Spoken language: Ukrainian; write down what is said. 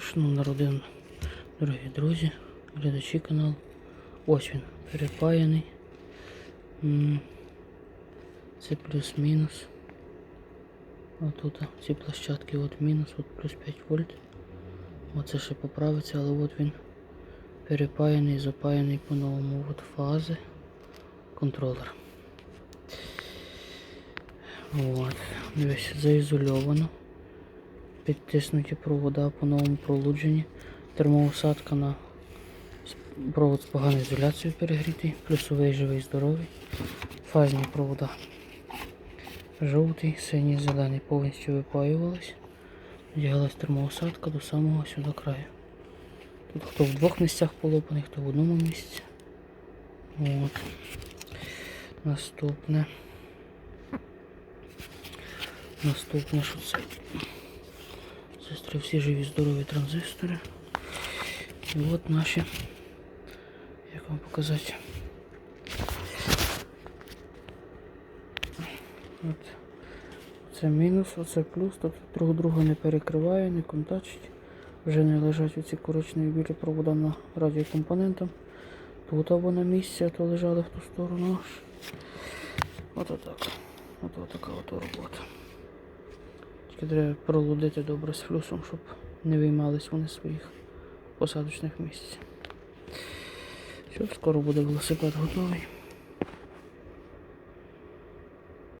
Шановна родина, дорогі друзі, глядачі каналу. Ось він, перепаяний. Це плюс-мінус. А тут ці площадки от мінус, от плюс 5 вольт. Оце ще поправиться, але от він перепаяний, запаяний по-новому. От фази, контролер. От. Дивись, заізольовано. Підтиснуті провода по новому пролудженні. Термоусадка на провод з поганою ізоляцією перегрітий, плюсовий живий здоровий. Фазні провода. Жовтий, синій, зелений повністю випаювались. Діялась термоусадка до самого сюди краю. Тут хто в двох місцях полопаний, хто в одному місці. От. Наступне. Наступне, що це? Сестри всі живі, здорові транзистори. І от наші. Як вам показати? От. Це мінус, оце плюс, тобто друг друга не перекриває, не контачить. Вже не лежать оці коричневі білі провода на радіокомпонентам. Тут або на місці, а то лежали в ту сторону. От отак. От така от робота. Тільки треба пролудити добре з флюсом, щоб не виймались вони своїх посадочних місць. Все, скоро буде велосипед готовий.